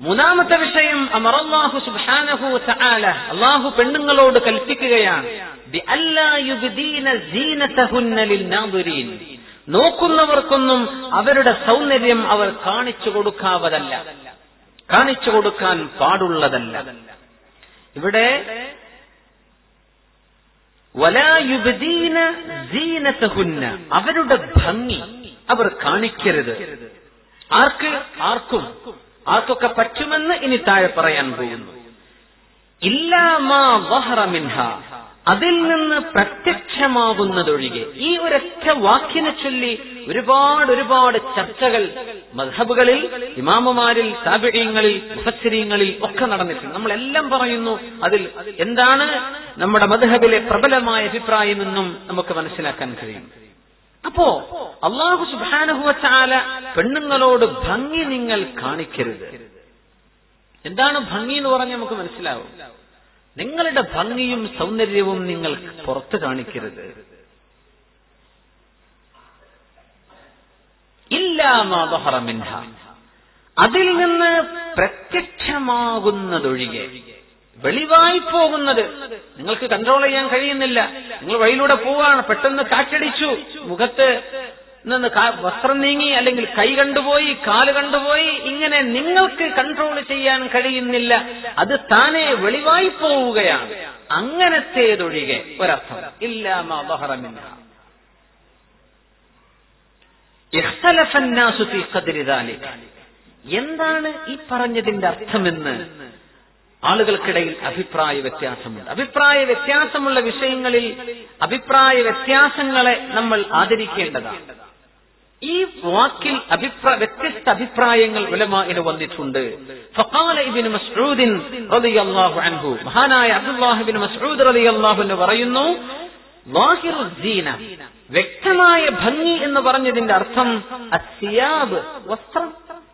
മൂന്നാമത്തെ വിഷയം അമറല്ലാഹു സുബ്ഹാനഹു തആല അള്ളാഹു പെണ്ണുങ്ങളോട് കൽപ്പിക്കുകയാണ്. നോക്കുന്നവർക്കൊന്നും അവരുടെ സൗന്ദര്യം അവർ കാണിച്ചു കൊടുക്കാവതല്ല. കാണിച്ചു കൊടുക്കാൻ പാടുള്ളതല്ല. ഇവിടെ അവരുടെ ഭംഗി അവർ കാണിക്കരുത്. ആർക്ക്? ആർക്കും. ആർക്കൊക്കെ പറ്റുമെന്ന് ഇനി താഴെ പറയാൻ പോകുന്നു. ഇല്ലാമാ അതിൽ നിന്ന് പ്രത്യക്ഷമാകുന്നതൊഴികെ ഈ ഒരൊറ്റ വാക്കിനെ ചൊല്ലി ഒരുപാട് ഒരുപാട് ചർച്ചകൾ മധബുകളിൽ ഇമാമുമാരിൽ താപിഴയങ്ങളിൽ മുഹച്ചരീങ്ങളിൽ ഒക്കെ നടന്നിട്ടുണ്ട്. നമ്മളെല്ലാം പറയുന്നു അതിൽ എന്താണ് നമ്മുടെ മധബിലെ പ്രബലമായ അഭിപ്രായമെന്നും നമുക്ക് മനസ്സിലാക്കാൻ കഴിയും. അപ്പോ അള്ളാഹു സുബാനുഭവച്ചാല പെണ്ണുങ്ങളോട് ഭംഗി നിങ്ങൾ കാണിക്കരുത്. എന്താണ് ഭംഗി എന്ന് പറഞ്ഞ് നമുക്ക് മനസ്സിലാവും? നിങ്ങളുടെ ഭംഗിയും സൗന്ദര്യവും നിങ്ങൾ പുറത്ത് കാണിക്കരുത്. ഇല്ലാമിൻഹ അതിൽ നിന്ന് പ്രത്യക്ഷമാകുന്നതൊഴികെ വെളിവായി പോകുന്നത് നിങ്ങൾക്ക് കൺട്രോൾ ചെയ്യാൻ കഴിയുന്നില്ല. നിങ്ങൾ വഴിയിലൂടെ പോവാണ് പെട്ടെന്ന് കാറ്റടിച്ചു മുഖത്ത് നിന്ന് വസ്ത്രം നീങ്ങി അല്ലെങ്കിൽ കൈ കണ്ടുപോയി കാൽ കണ്ടുപോയി ഇങ്ങനെ നിങ്ങൾക്ക് കൺട്രോൾ ചെയ്യാൻ കഴിയുന്നില്ല. അത് താനെ വെളിവായി പോവുകയാണ്. അങ്ങനത്തേതൊഴികെ ഒരർത്ഥം. ഇല്ലാമില്ല എന്താണ് ഈ പറഞ്ഞതിന്റെ അർത്ഥമെന്ന് ആളുകൾക്കിടയിൽ അഭിപ്രായ വ്യത്യാസമുണ്ട്. അഭിപ്രായ വ്യത്യാസമുള്ള വിഷയങ്ങളിൽ അഭിപ്രായ വ്യത്യാസങ്ങളെ നമ്മൾ ആദരിക്കേണ്ടതാണ്. ഈ വാക്കിൽ അഭിപ്രായ വ്യത്യസ്ത അഭിപ്രായങ്ങൾ ഉലമാന് വന്നിട്ടുണ്ട്. മഹാനായ അബ്ദുല്ലാഹിബ്നു മസ്ഊദ് റളിയല്ലാഹു അൻഹു പറയുന്നു വ്യക്തമായ ഭംഗി എന്ന് പറഞ്ഞതിന്റെ അർത്ഥം അസിയാബ് വസ്ത്രം.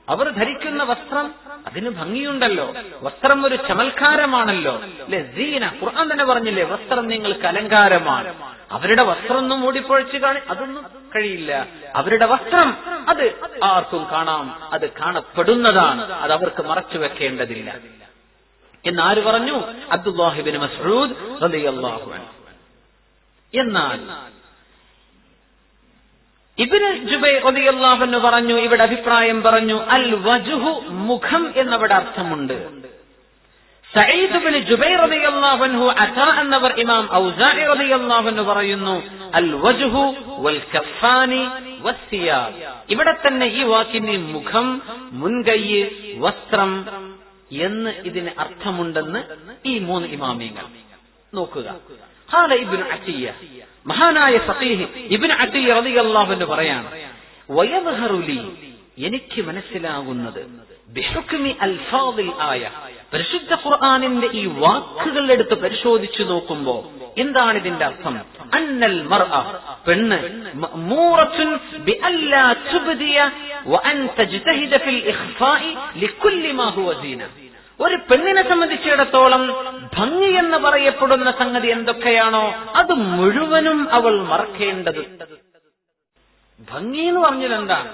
അവർ ധരിക്കുന്ന വസ്ത്രം അതിന് ഭംഗിയുണ്ടല്ലോ. വസ്ത്രം ഒരു ചമൽക്കാരമാണല്ലോ. അല്ലെ സീന ഖുർആൻ തന്നെ പറഞ്ഞില്ലേ വസ്ത്രം നിങ്ങൾക്ക് അലങ്കാരമാണ്. അവരുടെ വസ്ത്രം ഒന്നും മൂടിപ്പൊഴിച്ച് കാണി അതൊന്നും കഴിയില്ല. അവരുടെ വസ്ത്രം അത് ആർക്കും കാണാം. അത് കാണപ്പെടുന്നതാണ്. അത് അവർക്ക് മറച്ചു വെക്കേണ്ടതില്ല. എന്നാര് പറഞ്ഞു? അബ്ദുല്ലാഹിബിൻ മസ്റൂദ് എന്നാൽ ഇബിന് ജുബൈ പറഞ്ഞു ഇവിടെ അഭിപ്രായം പറഞ്ഞു അൽ വജുഹു മുഖം എന്നവിടെ അർത്ഥമുണ്ട്. സയ്യിദ് ബിൻ ജുബൈർ റളിയല്ലാഹു അൻഹു അത എന്നവർ ഇമാം ഔസാഇ റളിയല്ലാഹു അൻഹു പറയുന്നു അൽ വജ്ഹു വൽ കഫാനി വസ്സിയാബ് ഇവിടെ തന്നെ ഈ വാക്കിന് മുഖം മുൻകൈ വസ്ത്രം എന്ന് ഇതിന് അർത്ഥമുണ്ടെന്ന് ഈ മൂന്ന് ഇമാമിങ്ങൾ നോക്കുക. ഖാല ഇബ്നു അത്തിയ മഹാനായ ഫഖീഹ് ഇബ്നു അത്തിയ റളിയല്ലാഹു അൻഹു പറയാണ് വയദ്ഹറു ലി എനിക്ക് മനസ്സിലാകുന്നത്. ആയ പരിശുദ്ധ ഖുർആാനിന്റെ ഈ വാക്കുകൾ എടുത്ത് പരിശോധിച്ചു നോക്കുമ്പോ എന്താണ് ഇതിന്റെ അർത്ഥം? അന്നൽ മർഅ പെണ്ണ്. മഅ്മൂറത്തുൻ ബിഅല്ലാ തുബ്ദിയ വഅൻ തജ്തഹിദ ഫിൽ ഇഖ്ഫാഇ ലികുല്ലി മാ ഹുവ സീന. ഒരു പെണ്ണിനെ സംബന്ധിച്ചിടത്തോളം ഭംഗി എന്ന് പറയപ്പെടുന്ന സംഗതി എന്തൊക്കെയാണോ അത് മുഴുവനും അവൾ മറക്കേണ്ടത്. ഭംഗി എന്ന് പറഞ്ഞത് എന്താണ്?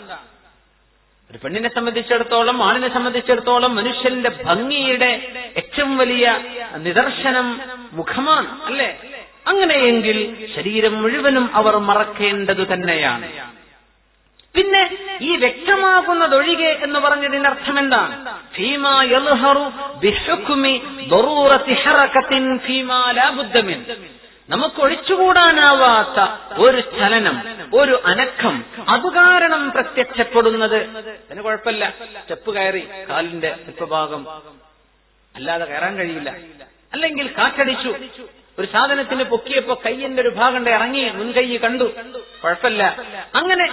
ഒരു പെണ്ണിനെ സംബന്ധിച്ചിടത്തോളം ആണിനെ സംബന്ധിച്ചിടത്തോളം മനുഷ്യന്റെ ഭംഗിയുടെ ഏറ്റവും വലിയ നിദർശനം മുഖമാണ് അല്ലേ? അങ്ങനെയെങ്കിൽ ശരീരം മുഴുവനും അവർ മറക്കേണ്ടത് തന്നെയാണ്. പിന്നെ ഈ വ്യക്തമാകുന്നതൊഴികെ എന്ന് പറഞ്ഞതിന്റെ അർത്ഥം എന്താണ് ഫീമാ നമുക്ക് ഒഴിച്ചുകൂടാനാവാത്ത ഒരു ചലനം ഒരു അനക്കം അത് കാരണം പ്രത്യക്ഷപ്പെടുന്നത്. അതിന് കുഴപ്പമില്ല. സ്റ്റെപ്പ് കയറി കാലിന്റെ ഭാഗം അല്ലാതെ കയറാൻ കഴിയില്ല. അല്ലെങ്കിൽ കാറ്റടിച്ചു. ഒരു സാധനത്തിന് പൊക്കിയപ്പോ കയ്യന്റെ ഒരു ഭാഗം ഇറങ്ങി മുൻകൈ കണ്ടു. കുഴപ്പമില്ല. അങ്ങനെ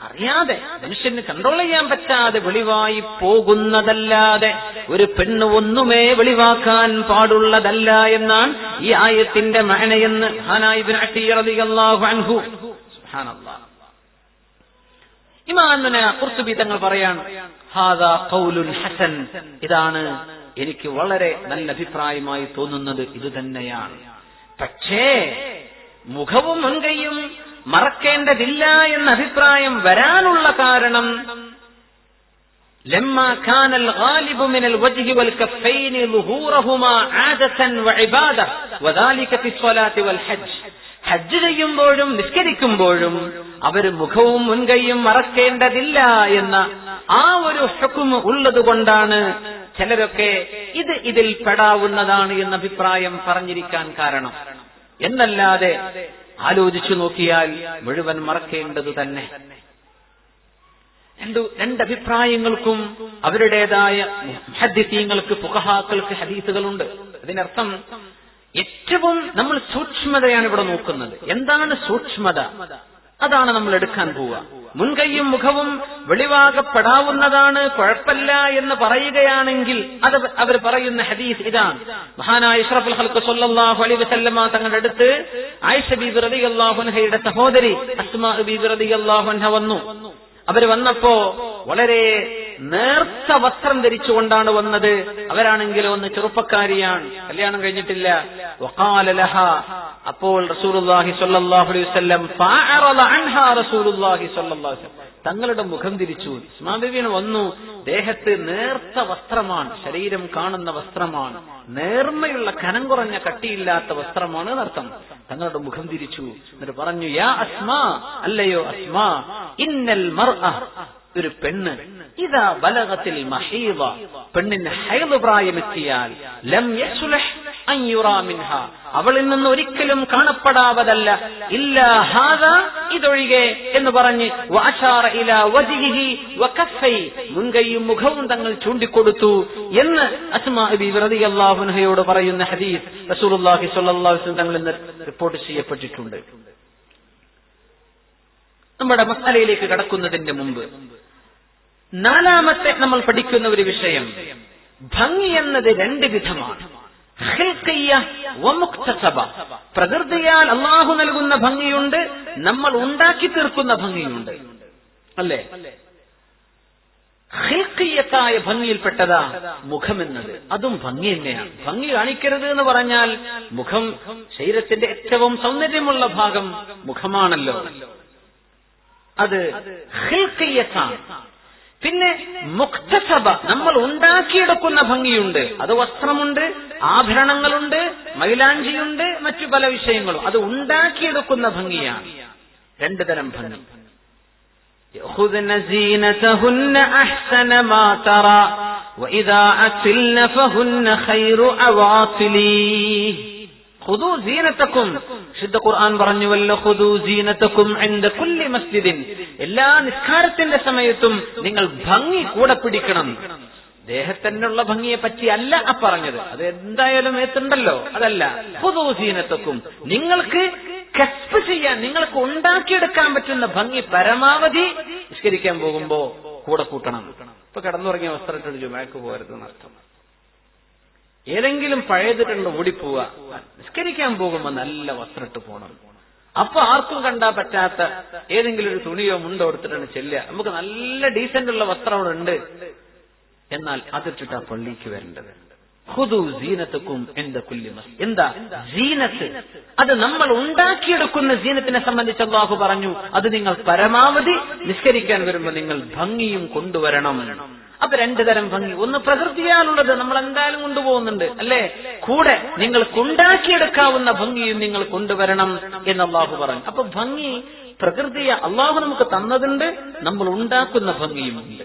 അറിയാതെ മനുഷ്യന് കൺട്രോൾ ചെയ്യാൻ പറ്റാതെ വെളിവായി പോകുന്നതല്ലാതെ ഒരു പെണ്ണ് ഒന്നുമേ വെളിവാക്കാൻ പാടുള്ളതല്ല എന്നാണ് ഈ ആയത്തിന്റെ മഹനയെന്ന് കുർത്തുബി തങ്ങൾ പറയാണ് ഹാദാ ഖൗലുൻ ഹസൻ. ഇതാണ് എനിക്ക് വളരെ നല്ല അഭിപ്രായമായി തോന്നുന്നത് ഇത് തന്നെയാണ്. പക്ഷേ മുഖവും മുൻകൈയും മറക്കേണ്ടതില്ല എന്ന അഭിപ്രായം വരാനുള്ള കാരണം لما كان الغالب من الوجه والكفين ظهورهما عادة وعبادة وذلك في الصلاة والحج ഹജ്ജ് ചെയ്യുമ്പോഴും നിസ്കരിക്കുമ്പോഴും അവർ മുഖവും മുൻകൈയും മറക്കേണ്ടതില്ല എന്ന ആ ഒരു ഹുക്കും ഉള്ളത് കൊണ്ടാണ് ചിലരൊക്കെ ഇത് ഇതിൽ പെടാവുന്നതാണ് എന്ന അഭിപ്രായം പറഞ്ഞിരിക്കാൻ കാരണം എന്നല്ലാതെ ആലോചിച്ചു നോക്കിയാൽ മുഴുവൻ മറക്കേണ്ടത് തന്നെ രണ്ടു രണ്ടഭിപ്രായങ്ങൾക്കും അവരുടേതായ ഹദ്യീങ്ങൾക്ക് പുകഹാക്കൾക്ക് ഹദീസുകളുണ്ട്. അതിനർത്ഥം ഏറ്റവും നമ്മൾ സൂക്ഷ്മതയാണ് ഇവിടെ നോക്കുന്നത്. എന്താണ് സൂക്ഷ്മത? അതാണ് നമ്മൾ എടുക്കാൻ പോവുക. മുൻകൈയും മുഖവും വെളിവാകപ്പെടാവുന്നതാണ് കുഴപ്പമില്ല എന്ന് പറയുകയാണെങ്കിൽ അത് അവർ പറയുന്ന ഹദീസ് ഇതാണ്. മഹാനായ ഇഷ്റഫുൽ ഹൽക്ക് സല്ലല്ലാഹു അലൈഹി വസല്ലമ തങ്ങളുടെ അടുത്ത് ആയിഷ ബീബി റളിയല്ലാഹു അൻഹയുടെ സഹോദരി അസ്മാ ബീബി റളിയല്ലാഹു അൻഹ വന്നു. അവർ വന്നപ്പോ വളരെ നേർത്ത വസ്ത്രം ധരിച്ചുകൊണ്ടാണ് വന്നത്. അവരാണെങ്കിലോ ഒന്ന് ചെറുപ്പക്കാരിയാണ്. കല്യാണം കഴിഞ്ഞിട്ടില്ല. വക്കാലലഹ ലഹ. അപ്പോൾ റസൂലുല്ലാഹി സ്വല്ലല്ലാഹു അലൈഹി സ്വല്ലല്ലാഹു അലൈഹി വസല്ലം. തങ്ങളുടെ മുഖം തിരിച്ചു ഇസ്മാബിബിന് വന്നു. ദേഹത്ത് നേർത്ത വസ്ത്രമാണ്. ശരീരം കാണുന്ന വസ്ത്രമാണ്. നേർമയുള്ള കനം കുറഞ്ഞ കട്ടിയില്ലാത്ത വസ്ത്രമാണ് അർത്ഥം തങ്ങളുടെ മുഖം തിരിച്ചു എന്നിട്ട് പറഞ്ഞു യാ അസ്മാ. അല്ലയോ അസ്മാ. ഇന്നൽ ഒരു പെണ്ണ്. ഇതാ ബലകത്തിൽ മഹീവ പെണ്ണിന് ഹൈദ് പ്രായമെത്തിയാൽ ലം യസ്ലഹ് അൻ യുറാ മിൻഹ. അവളിൽ നിന്ന് ഒരിക്കലും കാണപ്പെടാവതല്ല. ഇല്ല ഹാദ ഇതൊഴികെ എന്ന് പറഞ്ഞ് മുൻകൈയും മുഖവും തങ്ങൾ ചൂണ്ടിക്കൊടുത്തു എന്ന് അസ്മാ ബി അൻഹയോട് പറയുന്ന ഹദീസ് വസല്ലം തങ്ങൾ ഇന്ന് റിപ്പോർട്ട് ചെയ്യപ്പെട്ടിട്ടുണ്ട്. നമ്മുടെ മസാലയിലേക്ക് കടക്കുന്നതിന്റെ മുമ്പ് നാലാമത്തെ നമ്മൾ പഠിക്കുന്ന ഒരു വിഷയം ഭംഗി എന്നത് രണ്ട് വിധമാണ്. പ്രകൃതിയാൽ അള്ളാഹു നൽകുന്ന ഭംഗിയുണ്ട് നമ്മൾ ഉണ്ടാക്കി തീർക്കുന്ന ഭംഗിയുണ്ട്. അല്ലേ? ഹിൽക്കയ്യത്തായ ഭംഗിയിൽപ്പെട്ടതാ മുഖമെന്നത് അതും ഭംഗി തന്നെയാണ്. ഭംഗി കാണിക്കരുത് എന്ന് പറഞ്ഞാൽ മുഖം ശരീരത്തിന്റെ ഏറ്റവും സൗന്ദര്യമുള്ള ഭാഗം മുഖമാണല്ലോ. അത് ഖിൽഖിയ്യത്താണ് പിന്നെ മുക്തസഭ നമ്മൾ ഉണ്ടാക്കിയെടുക്കുന്ന ഭംഗിയുണ്ട് അത് വസ്ത്രമുണ്ട് ആഭരണങ്ങളുണ്ട് മൈലാഞ്ചിയുണ്ട് മറ്റു പല വിഷയങ്ങളും അത് ഉണ്ടാക്കിയെടുക്കുന്ന ഭംഗിയാണ് രണ്ടു തരം ഭംഗി يأخذن زينتهن أحسن ما ترى وإذا أتلن فهن خير أواصلي ഖുദു ഖുർആൻ പറഞ്ഞുവല്ലോ ഖുദൂ കുല്ലി മസ്ജിദിൻ. എല്ലാ നിസ്കാരത്തിന്റെ സമയത്തും നിങ്ങൾ ഭംഗി കൂടെ പിടിക്കണം. ദേഹത്തിനുള്ള ഭംഗിയെ പറ്റി അല്ല ആ പറഞ്ഞത്. അത് എന്തായാലും എത്തുണ്ടല്ലോ അതല്ല ഖുദൂ സീനത്തക്കും. നിങ്ങൾക്ക് കസ്പ് ചെയ്യാൻ നിങ്ങൾക്ക് ഉണ്ടാക്കിയെടുക്കാൻ പറ്റുന്ന ഭംഗി പരമാവധി നിഷ്കരിക്കാൻ പോകുമ്പോ കൂടെ കൂട്ടണം. ഇപ്പൊ കിടന്നുറങ്ങിയ വസ്ത്രത്തിൽ ജുമാക്ക് പോരുതെന്നർത്ഥം ഏതെങ്കിലും പഴയതിട്ടുണ്ട് ഓടിപ്പോവുക. നിസ്കരിക്കാൻ പോകുമ്പോ നല്ല വസ്ത്രമിട്ട് പോകണം അപ്പൊ ആർക്കും കണ്ടാ പറ്റാത്ത ഏതെങ്കിലും ഒരു തുണിയോ മുണ്ടോ എടുത്തിട്ടാണ് ചെല്ലുക. നമുക്ക് നല്ല ഡീസന്റ് ഉള്ള വസ്ത്രം അവിടെ ഉണ്ട്. എന്നാൽ അതിട്ടിട്ടാ പള്ളിക്ക് വരേണ്ടത്. എന്താ? ജീനത്ത് അത് നമ്മൾ ഉണ്ടാക്കിയെടുക്കുന്ന ജീനത്തിനെ സംബന്ധിച്ച് അള്ളാഹു പറഞ്ഞു. അത് നിങ്ങൾ പരമാവധി നിസ്കരിക്കാൻ വരുമ്പോ നിങ്ങൾ ഭംഗിയും കൊണ്ടുവരണം. അപ്പൊ രണ്ടു തരം ഭംഗി. ഒന്ന് പ്രകൃതിയാലുള്ളത് നമ്മൾ എന്തായാലും കൊണ്ടുപോകുന്നുണ്ട് അല്ലേ? കൂടെ നിങ്ങൾക്കുണ്ടാക്കിയെടുക്കാവുന്ന ഭംഗിയും നിങ്ങൾ കൊണ്ടുവരണം എന്ന് അള്ളാഹു പറഞ്ഞു. അപ്പൊ ഭംഗി പ്രകൃതിയെ അള്ളാഹു നമുക്ക് തന്നതുണ്ട് നമ്മൾ ഉണ്ടാക്കുന്ന ഭംഗിയുമുണ്ട്